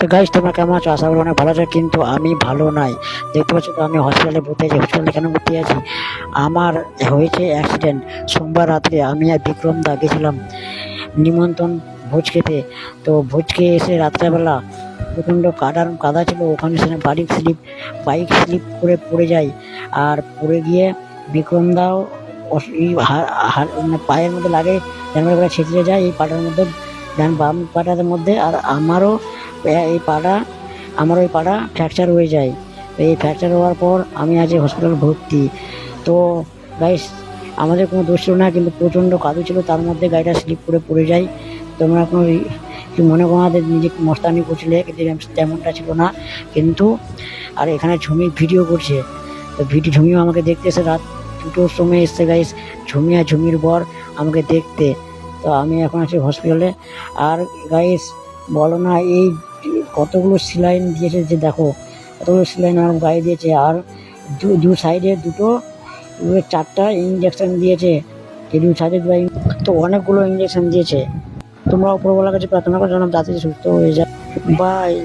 তো গাইজ তোমরা কেমন আছো? আশা করি অনেক ভালো আছো, কিন্তু আমি ভালো নাই। দেখতে পাচ্ছ তো, আমি হসপিটালে ভর্তি আছি। হসপিটালে কেন ভর্তি আছি? আমার হয়েছে অ্যাক্সিডেন্ট সোমবার রাত্রে আমি আর বিক্রম দা গেছিলাম নিমন্ত্রণ ভোজ খেতে। তো ভোজ খেয়ে এসে রাত্রেবেলা প্রচণ্ড কাদার কাদা ছিল। ওখানে সেখানে বাইক স্লিপ বাইক স্লিপ করে পড়ে যায় আর পড়ে গিয়ে বিক্রম দাও মানে পায়ের মধ্যে লাগে, যেন ছিঁচড়ে যায়। এই পাটার মধ্যে ডান বাম পাটার মধ্যে আর আমারও এই পাটা আমার ওই পাটা ফ্র্যাকচার হয়ে যায়। এই ফ্র্যাকচার হওয়ার পর আমি আজ হসপিটালে ভর্তি। তো গাইস আমাদের কোনো দোষ ছিল না, কিন্তু প্রচণ্ড কাদু ছিল, তার মধ্যে গাড়িটা স্লিপ করে পড়ে যায়। তোমরা কোনো কি মনে করো আমাদের নিজে মস্তানি করছিলে তেমনটা ছিল না। কিন্তু, আর এখানে ঝুমি ভিডিও করছে। তো ভিডিও ঝুমিও আমাকে দেখতে এসে রাত দুটোর সময় এসছে গাইস ঝুমি আর ঝুমির বর আমাকে দেখতে। তো আমি এখন আছি হসপিটালে আর গাইস বলো না, এই কতগুলো সিলাইন দিয়েছে যে দেখো, কতগুলো সিলাইন আমার গায়ে দিয়েছে। আর দু সাইডে দুটো চারটা ইঞ্জেকশন দিয়েছে। এই দু সাইডে তো অনেকগুলো ইঞ্জেকশন দিয়েছে। তোমরা উপরওয়ালার কাছে প্রার্থনা করো যেন দাঁতে সুস্থ হয়ে যায়। বাই